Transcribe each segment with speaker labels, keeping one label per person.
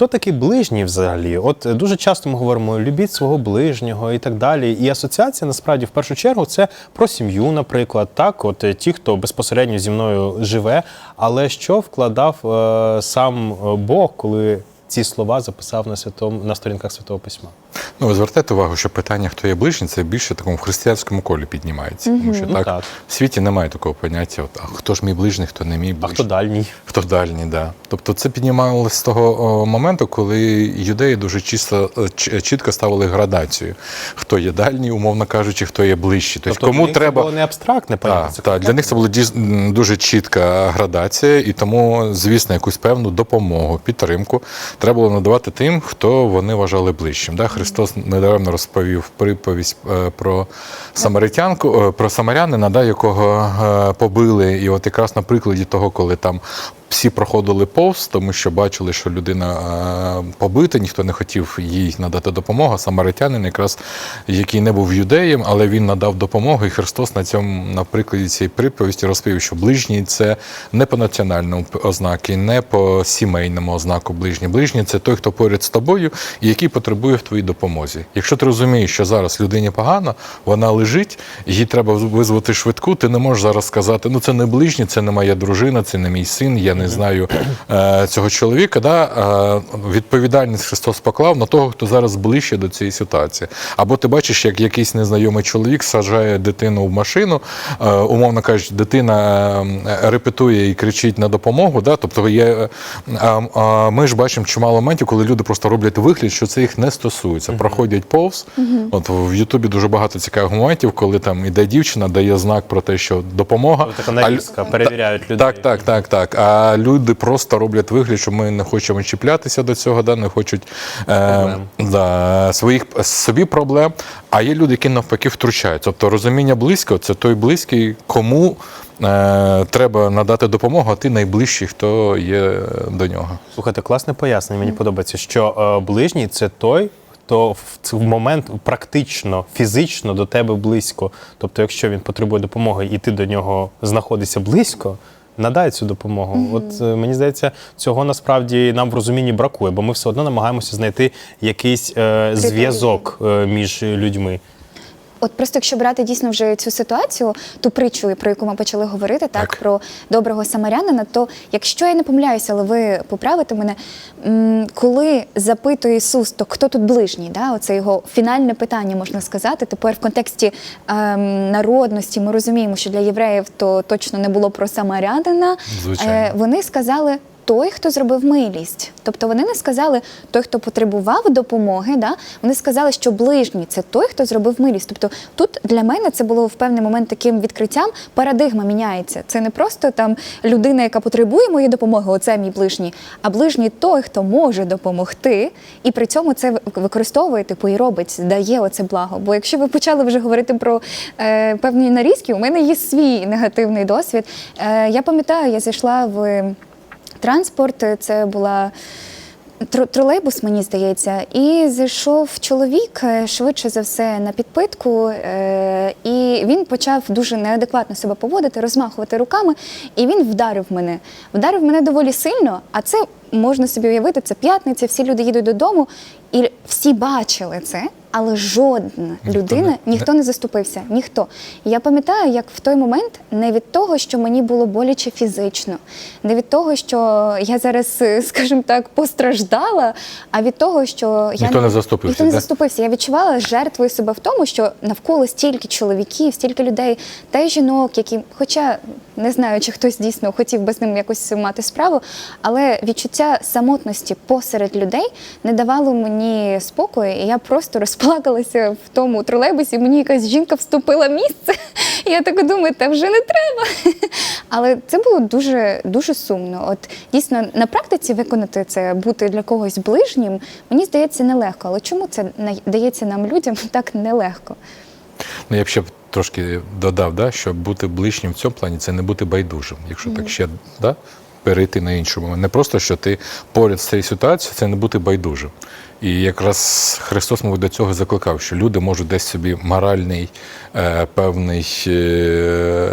Speaker 1: хто такий ближній взагалі? От е, дуже часто ми говоримо любіть свого ближнього і так далі. І асоціація насправді в першу чергу це про сім'ю, наприклад, так, от е, ті, хто безпосередньо зі мною живе. Але що вкладав е, сам е, Бог, коли ці слова записав на святому на сторінках святого письма?
Speaker 2: Ну, ви звертайте увагу, що питання, хто є ближній, це більше в такому християнському колі піднімається. Тому що
Speaker 1: Ну,
Speaker 2: так,
Speaker 1: так.
Speaker 2: в світі немає такого поняття, от, а хто ж мій ближній, хто не мій
Speaker 1: А
Speaker 2: ближній.
Speaker 1: хто дальній?
Speaker 2: Хто дальній, да. Тобто це піднімалося з того моменту, коли юдеї дуже чисто, е, ч- чітко ставили градацію. Хто є дальній, умовно кажучи, хто є ближчий. Тобто,
Speaker 1: для
Speaker 2: кому
Speaker 1: них це було не абстрактне поняття.
Speaker 2: Так, так, для них це була дуже чітка градація, і тому, звісно, якусь певну допомогу, підтримку треба було надавати тим, хто вони вважали ближчим. Да? Христос недаремно розповів приповість е, про самаритянку, е, про самарянина, да, якого е, побили. І от якраз на прикладі того, коли там всі проходили повз, тому що бачили, що людина е, побита, ніхто не хотів їй надати допомогу. Самаритянин, якраз який не був юдеєм, але він надав допомогу. І Христос на цьому на прикладі цієї приповісті розповів, що ближній це не по національному ознаки, не по сімейному ознаку ближній. Ближній це той, хто поряд з тобою і який потребує в твоїй допомозі. Якщо ти розумієш, що зараз людині погано, вона лежить, їй треба визвати швидку. Ти не можеш зараз сказати, ну це не ближній, це не моя дружина, це не мій син. Я не знаю е, цього чоловіка. Да? Е, відповідальність Христос поклав на того, хто зараз ближче до цієї ситуації. Або ти бачиш, як якийсь незнайомий чоловік саджає дитину в машину, е, умовно кажучи, дитина репетує і кричить на допомогу. Да? Тобто є, ми ж бачимо чимало моментів, коли люди просто роблять вигляд, що це їх не стосується. Проходять повз. От в Ютубі дуже багато цікавих моментів, коли там іде дівчина, дає знак про те, що допомога.
Speaker 1: Така
Speaker 2: А
Speaker 1: нарізка, перевіряють людей.
Speaker 2: так, так, так, так. А люди просто роблять вигляд, що ми не хочемо чіплятися до цього, да, не хочуть е, да, своїх собі проблем. А є люди, які навпаки втручаються. Тобто розуміння близького це той близький, кому е, треба надати допомогу, а ти найближчий, хто є до нього.
Speaker 1: Слухайте, класне пояснення. Мені подобається, що е, ближній це той. Ц- в момент практично, фізично до тебе близько. Тобто, якщо він потребує допомоги і ти до нього знаходишся близько, надай цю допомогу. От е, мені здається, цього насправді нам в розумінні бракує, бо ми все одно намагаємося знайти якийсь е, зв'язок е, між людьми.
Speaker 3: От просто якщо брати дійсно вже цю ситуацію, ту притчу, про яку ми почали говорити, так,
Speaker 2: Так.
Speaker 3: про доброго самарянина, то якщо я не помиляюся, але ви поправите мене, коли запитує Ісус, то хто тут ближній? Да? Оце його фінальне питання, можна сказати. Тепер в контексті ем, народності ми розуміємо, що для євреїв то точно не було про самарянина.
Speaker 2: Звичайно.
Speaker 3: Е, вони сказали. Той, хто зробив милість, тобто вони не сказали той, хто потребував допомоги. Да? Вони сказали, що ближній це той, хто зробив милість. Тобто тут для мене це було в певний момент таким відкриттям. Парадигма міняється. Це не просто там людина, яка потребує моєї допомоги, оце мій ближній, а ближній той, хто може допомогти, і при цьому це ви- використовує типу і робить, дає оце благо. Бо якщо ви почали вже говорити про е, певні нарізки, у мене є свій негативний досвід. Е, я пам'ятаю, я зайшла в транспорт. Це була тролейбус, мені здається, і зайшов чоловік е, швидше за все на підпитку, е, і він почав дуже неадекватно себе поводити, розмахувати руками, і він вдарив мене. Вдарив мене доволі сильно, а це можна собі уявити, це п'ятниця, всі люди їдуть додому, і всі бачили це. Але жодна людина,
Speaker 2: не-
Speaker 3: ніхто не заступився, ніхто. Я пам'ятаю, як в той момент не від того, що мені було боляче фізично, не від того, що я зараз, е, скажімо так, постраждала, а від того, що я
Speaker 2: Ніхто не заступився,
Speaker 3: Ніхто не заступився. Я відчувала жертвою себе в тому, що навколо стільки чоловіків, стільки людей та й жінок, які, хоча не знаю, чи хтось дійсно хотів би з ним якось мати справу, але відчуття самотності посеред людей не давало мені спокою, і я просто розплакалася в тому тролейбусі. Мені якась жінка вступила в місце. Я так думаю, та вже не треба. Але це було дуже дуже сумно. От дійсно на практиці виконати це, бути для когось ближнім, мені здається, нелегко. Але чому це дається нам людям так нелегко?
Speaker 2: Ну, я б ще трошки додав, да, що бути ближнім в цьому плані це не бути байдужим. Якщо так ще да? Перейти на іншому. Не просто що ти поряд з цією ситуацією, це не бути байдужим. І якраз Христос, мабуть, до цього закликав, що люди можуть десь собі моральний е, певний е,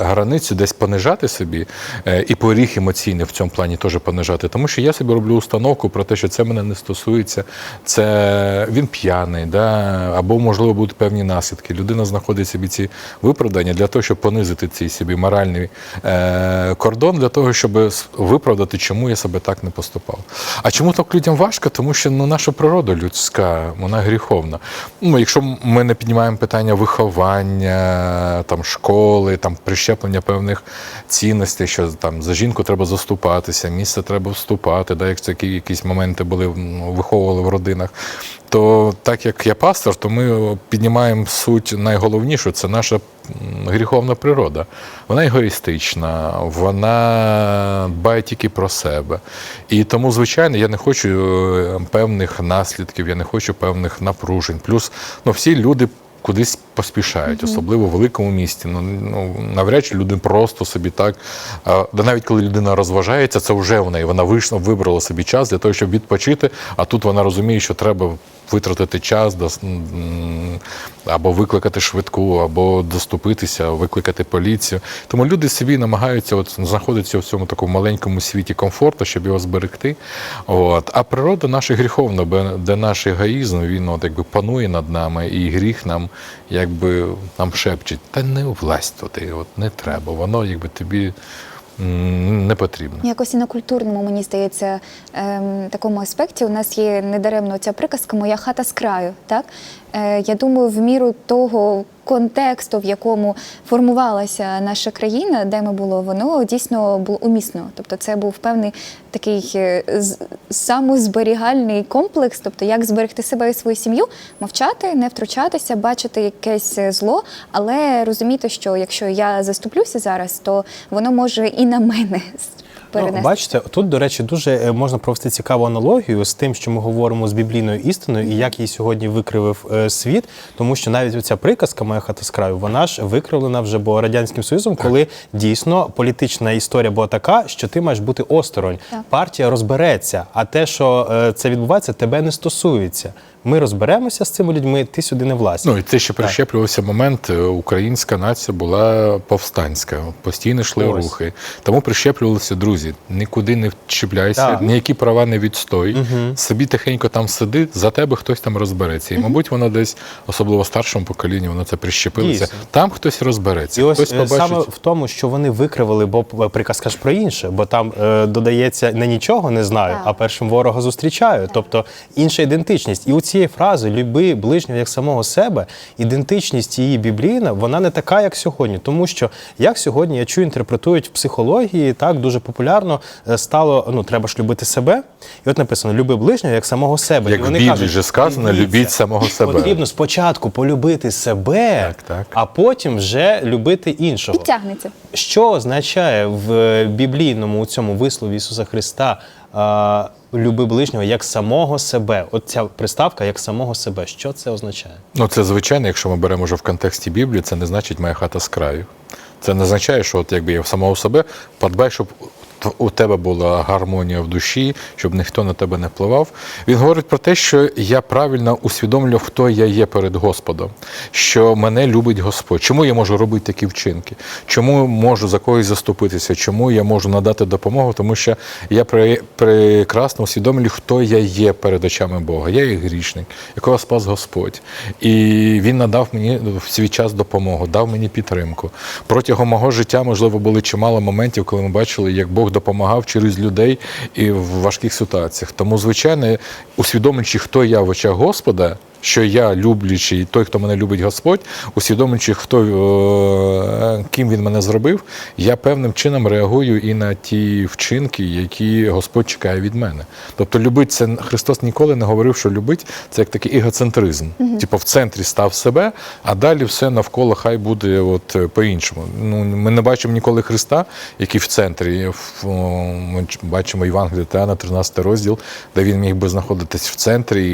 Speaker 2: границю десь понижати собі, е, і поріг емоційний в цьому плані теж понижати. Тому що я собі роблю установку про те, що це мене не стосується, це він п'яний, да? або, можливо, будуть певні наслідки. Людина знаходить собі ці виправдання для того, щоб понизити цей собі моральний е, кордон, для того, щоб с- виправдати, чому я себе так не поступав. А чому так людям важко? Тому що ну, наша природа людська, вона гріховна. Ну, якщо ми не піднімаємо питання виховання, там, школи, там, прищеплення певних цінностей, що там за жінку треба заступатися, місце треба вступати, да, як якісь моменти були ну, виховували в родинах. То так як я пастор, то ми піднімаємо суть найголовнішу це наша гріховна природа. Вона егоїстична, вона дбає тільки про себе. І тому, звичайно, я не хочу е, певних наслідків, я не хочу певних напружень. Плюс ну, всі люди. Кудись поспішають, особливо в великому місті. Ну, ну навряд чи люди просто собі так. А, да навіть коли людина розважається, це вже в неї. Вона вийшла, вибрала собі час для того, щоб відпочити. А тут вона розуміє, що треба витратити час або викликати швидку, або доступитися, викликати поліцію. Тому люди собі намагаються от знаходитися в цьому такому маленькому світі комфорту, щоб його зберегти. От. А природа наша гріховна, де наш егоїзм, він от, якби панує над нами, і гріх нам якби нам шепчить, та не влазь туди, от не треба. Воно якби тобі не потрібно.
Speaker 3: Якось і на культурному, мені здається, ем, такому аспекті у нас є недаремно ця приказка Моя хата з краю. Так? Е, я думаю, в міру того контексту, в якому формувалася наша країна, де ми було, воно дійсно було умісно. Тобто, це був певний такий е, самозберігальний комплекс, тобто як зберегти себе і свою сім'ю, мовчати, не втручатися, бачити якесь е, зло, але розуміти, що якщо я заступлюся зараз, то воно може і на мене перенести.
Speaker 1: Ну, бачите, тут, до речі, дуже е, можна провести цікаву аналогію з тим, що ми говоримо з біблійною істиною, і як її сьогодні викривив е, світ, тому що навіть оця приказка моя хата з краю, вона ж викривлена вже було радянським союзом, коли дійсно політична історія була така, що ти маєш бути осторонь.
Speaker 3: Так.
Speaker 1: Партія розбереться, а те, що е, це відбувається, тебе не стосується. Ми розберемося з цими людьми, ти сюди не влазь.
Speaker 2: Ну і це ще прищеплювався момент. е, Українська нація була повстанська, постійно йшли
Speaker 1: Ось.
Speaker 2: рухи. Тому прищеплювалися друзі. Нікуди не вчіпляйся,
Speaker 1: Так.
Speaker 2: ніякі права не відстой. Собі тихенько там сиди, за тебе хтось там розбереться. І, мабуть, воно десь, особливо старшому поколінні, воно це прищепилося.
Speaker 1: Дійсно.
Speaker 2: Там хтось розбереться.
Speaker 1: І ось
Speaker 2: хтось
Speaker 1: е,
Speaker 2: побачить.
Speaker 1: саме в тому, що вони викривали, бо приказка ж про інше, бо там е, додається не нічого не знаю,
Speaker 3: Так.
Speaker 1: а першим ворога зустрічаю. Тобто інша ідентичність. І у цієї фрази люби ближнього як самого себе, ідентичність її біблійна, вона не така, як сьогодні. Тому що як сьогодні я чую, інтерпретують в психології, так дуже популярно е, стало: ну треба ж любити себе. І от написано люби ближнього як самого себе.
Speaker 2: Як
Speaker 1: і
Speaker 2: в
Speaker 1: вони
Speaker 2: Біблії вже сказано,
Speaker 1: «Дивіться,
Speaker 2: любіть самого себе».
Speaker 1: Потрібно спочатку полюбити себе,
Speaker 2: Так, так.
Speaker 1: а потім вже любити іншого.
Speaker 3: Підтягнеться.
Speaker 1: Що означає в е, біблійному у цьому вислові Ісуса Христа люби ближнього як самого себе? От ця приставка як самого себе. Що це означає?
Speaker 2: Ну, це звичайно, якщо ми беремо вже в контексті Біблії, це не значить моя хата з краю. Це не означає, що от якби я самого себе подбай, щоб у тебе була гармонія в душі, щоб ніхто на тебе не впливав. Він говорить про те, що я правильно усвідомлю, хто я є перед Господом, що мене любить Господь. Чому я можу робити такі вчинки? Чому можу за когось заступитися? Чому я можу надати допомогу? Тому що я прекрасно усвідомлюю, хто я є перед очами Бога. Я є грішник, якого спас Господь. І він надав мені в свій час допомогу, дав мені підтримку. Протягом мого життя, можливо, були чимало моментів, коли ми бачили, як Бог допомагав через людей і в важких ситуаціях. Тому, звичайно, усвідомлюючи, хто я в очах Господа. Що я люблячий, той, хто мене любить Господь, усвідомлюючи, хто е, ким він мене зробив, я певним чином реагую і на ті вчинки, які Господь чекає від мене. Тобто, любить це Христос ніколи не говорив, що любить це як такий егоцентризм. Типу в центрі став себе, а далі все навколо хай буде от е, по-іншому. Ну ми не бачимо ніколи Христа, який в центрі. Ми бачимо Євангелія Теана, 13 розділ, де він міг би знаходитись в центрі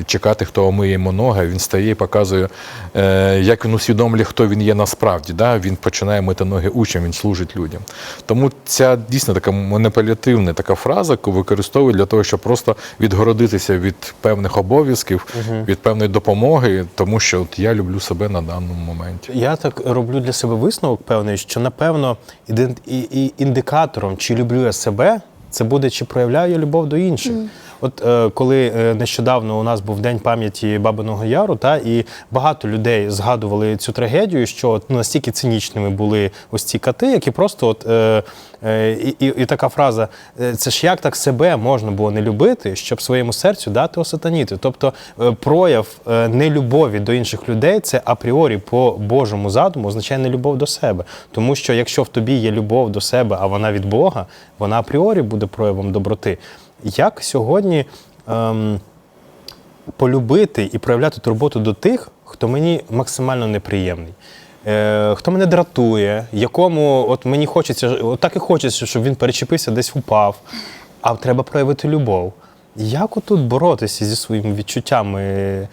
Speaker 2: і чекати, хто йому ноги, він стає і показує, е, як він усвідомлює, хто він є насправді. Да? Він починає мити ноги учням, він служить людям. Тому ця дійсно така маніпулятивна така фраза, яку використовують для того, щоб просто відгородитися від певних обов'язків, від певної допомоги, тому що от я люблю себе на даному моменті.
Speaker 1: Я так роблю для себе висновок певний, що напевно іден- і- і індикатором, чи люблю я себе, це буде чи проявляю я любов до інших. От е, коли е, нещодавно у нас був день пам'яті Бабиного Яру, та і багато людей згадували цю трагедію, що от, ну, настільки цинічними були ось ці кати, які просто от. Е, Е, І, і, і така фраза: е, це ж як так себе можна було не любити, щоб своєму серцю дати осатаніти. Тобто прояв нелюбові до інших людей це апріорі по Божому задуму означає нелюбов до себе. Тому що якщо в тобі є любов до себе, а вона від Бога, вона апріорі буде проявом доброти. Як сьогодні ем, полюбити і проявляти турботу до тих, хто мені максимально неприємний? Е, хто мене дратує, якому от мені хочеться, от так і хочеться, щоб він перечепився, десь впав. А треба проявити любов. Як отут боротися зі своїми відчуттями е,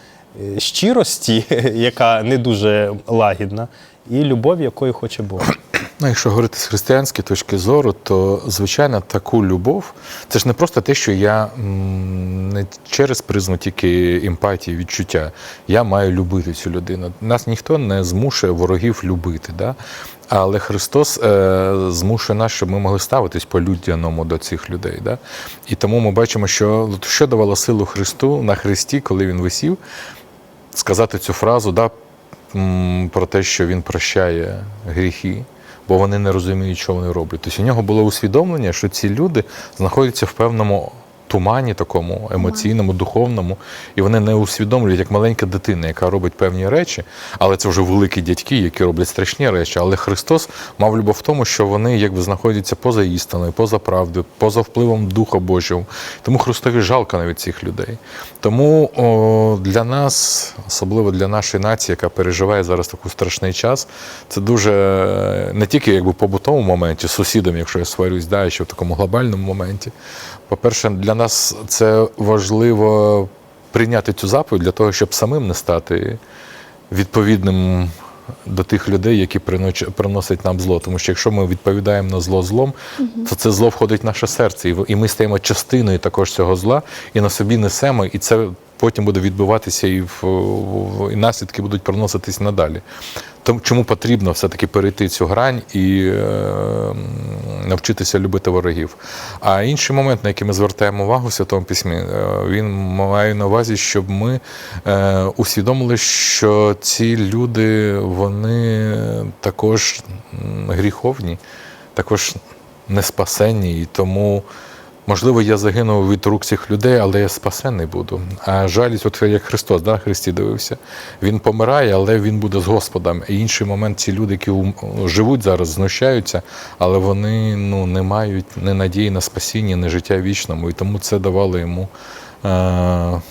Speaker 1: щирості, яка не дуже лагідна, і любові, якої хоче Бог?
Speaker 2: Ну, якщо говорити з християнської точки зору, то звичайно таку любов це ж не просто те, що я не через призму тільки емпатії, відчуття. Я маю любити цю людину. Нас ніхто не змушує ворогів любити. Да? Але Христос е, змушує нас, щоб ми могли ставитись по-людяному до цих людей. Да? І тому ми бачимо, що що давало силу Христу на Христі, коли він висів, сказати цю фразу да, про те, що він прощає гріхи, бо вони не розуміють, що вони роблять. Тобто у нього було усвідомлення, що ці люди знаходяться в певному тумані, такому емоційному, духовному, і вони не усвідомлюють, як маленька дитина, яка робить певні речі, але це вже великі дядьки, які роблять страшні речі. Але Христос мав любов в тому, що вони якби знаходяться поза істиною, поза правдою, поза впливом Духа Божого. Тому Христові жалко навіть цих людей. Тому о, для нас, особливо для нашої нації, яка переживає зараз такий страшний час, це дуже е, не тільки якби побутовому моменті, з сусідом, якщо я сварюсь, да, ще в такому глобальному моменті. По-перше, для нас це важливо прийняти цю заповідь для того, щоб самим не стати відповідним до тих людей, які приносять нам зло. Тому що якщо ми відповідаємо на зло злом, то це зло входить в наше серце, і ми стаємо частиною також цього зла, і на собі несемо, і це потім буде відбуватися, і, в- і наслідки будуть проноситись надалі. Тому чому потрібно все-таки перейти цю грань і е, навчитися любити ворогів. А інший момент, на який ми звертаємо увагу в Святому Письмі, е, він має на увазі, щоб ми е, усвідомили, що ці люди вони також гріховні, також не спасенні, і тому. Можливо, я загинув від рук цих людей, але я спасений буду. А жалість, от як Христос, да, Христі дивився, він помирає, але він буде з Господом. І інший момент, ці люди, які живуть зараз, знущаються, але вони ну, не мають ні надії на спасіння, ні життя вічному. І тому це давало йому. Е-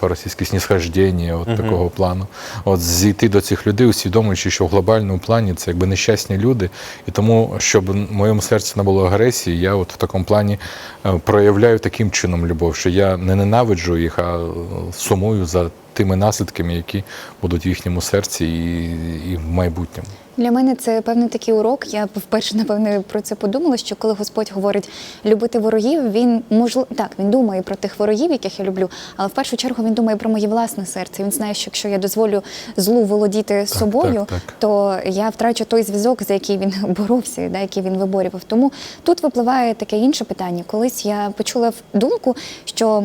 Speaker 2: по-російськи снісхождення, от такого плану. От зійти до цих людей, усвідомлюючи, що в глобальному плані це якби нещасні люди. І тому, щоб в моєму серці не було агресії, я от в такому плані е, проявляю таким чином любов, що я не ненавиджу їх, а е, сумую за тими наслідками, які будуть в їхньому серці і, і в майбутньому.
Speaker 3: Для мене це певний такий урок. Я вперше напевне про це подумала. Що коли Господь говорить любити ворогів, він можливо так він думає про тих ворогів, яких я люблю, але в першу чергу він думає про моє власне серце. Він знає, що якщо я дозволю злу володіти собою,
Speaker 2: так, так.
Speaker 3: то я втрачу той зв'язок, за який він боровся, да, який він виборював. Тому тут випливає таке інше питання. Колись я почула думку, що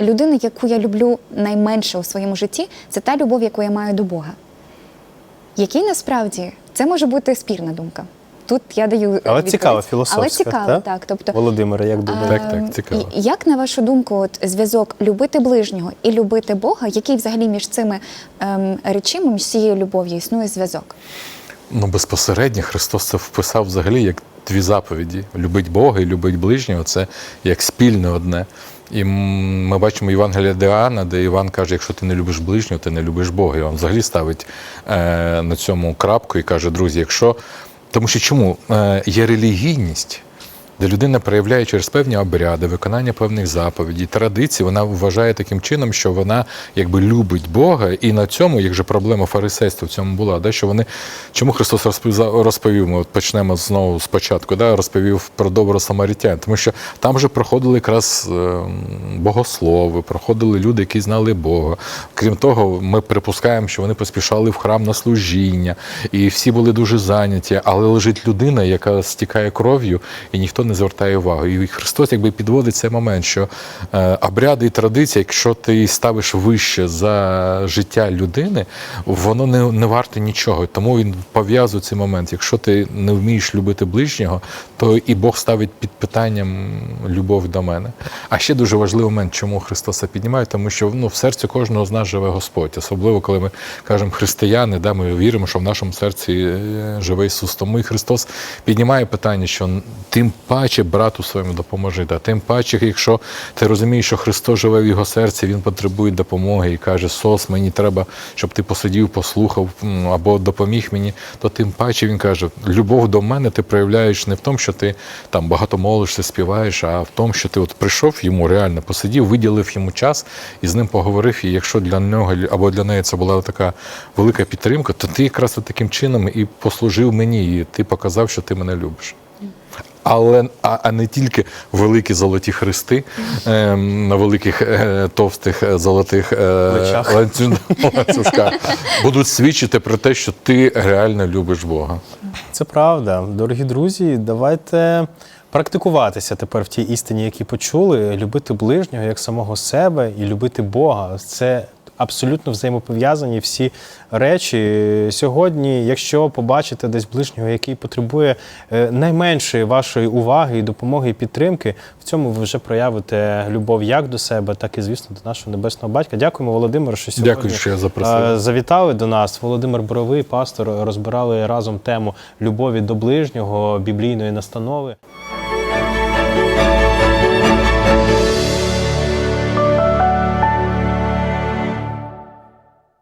Speaker 3: людина, яку я люблю найменше у своєму житті, це та любов, яку я маю до Бога. Який насправді це може бути спірна думка. Тут я даю
Speaker 1: Але
Speaker 3: відповідь.
Speaker 1: цікаво, філософська.
Speaker 3: Але цікаво,
Speaker 1: та?
Speaker 3: так. Тобто,
Speaker 1: Володимире, як думаєте?
Speaker 2: Так, так, цікаво.
Speaker 3: Як на вашу думку, от зв'язок любити ближнього і любити Бога, який взагалі між цими ем, речами, між цією любов'ю існує зв'язок?
Speaker 2: Ну, безпосередньо Христос це вписав взагалі як дві заповіді: любить Бога і любить ближнього це як спільне одне. І ми бачимо Євангелія Деана, де Іван каже, якщо ти не любиш ближнього, ти не любиш Бога. І він взагалі ставить е, на цьому крапку і каже, друзі, якщо. Тому що чому е, є релігійність, де людина проявляє через певні обряди, виконання певних заповідей, традицій, вона вважає таким чином, що вона якби любить Бога, і на цьому, як же проблема фарисейства в цьому була, да, що вони чому Христос розповів, ми от почнемо знову спочатку, да, розповів про доброго самарітян, тому що там вже проходили якраз е, богослови, проходили люди, які знали Бога. Крім того, ми припускаємо, що вони поспішали в храм на служіння, і всі були дуже зайняті, але лежить людина, яка стікає кров'ю, і ніхто не звертає увагу. І Христос якби підводить цей момент, що е, обряди і традиції, якщо ти ставиш вище за життя людини, воно не, не варте нічого. Тому він пов'язує цей момент. Якщо ти не вмієш любити ближнього, то і Бог ставить під питанням любов до мене. А ще дуже важливий момент, чому Христоса піднімає, тому що ну, в серці кожного з нас живе Господь. Особливо, коли ми кажемо християни, да, ми віримо, що в нашому серці е, живе Ісус. Тому і Христос піднімає питання, що тим паче брату своєму допоможи. Да. Тим паче, якщо ти розумієш, що Христос живе в його серці, Він потребує допомоги і каже, Сос, мені треба, щоб ти посидів, послухав або допоміг мені, то тим паче він каже, любов до мене ти проявляєш не в тому, що ти там багато молишся, співаєш, а в тому, що ти от прийшов йому реально посидів, виділив йому час і з ним поговорив. І якщо для нього або для неї це була така велика підтримка, то ти якраз таким чином і послужив мені, і ти показав, що ти мене любиш. Але а, а не тільки великі золоті хрести ем, на великих е, товстих е, золотих е, ланцюжках будуть свідчити про те, що ти реально любиш Бога.
Speaker 1: Це правда. Дорогі друзі, давайте практикуватися тепер в тій істині, які почули, любити ближнього як самого себе і любити Бога. Це абсолютно взаємопов'язані всі речі. Сьогодні, якщо побачите десь ближнього, який потребує е, найменшої вашої уваги і допомоги і підтримки, в цьому ви вже проявите любов як до себе, так і звісно до нашого небесного батька. Дякуємо, Володимиру, що сьогодні
Speaker 2: Дякую, що я запросив.
Speaker 1: е, завітали до нас. Володимир Боровий, пастор, розбирали разом тему любові до ближнього, біблійної настанови.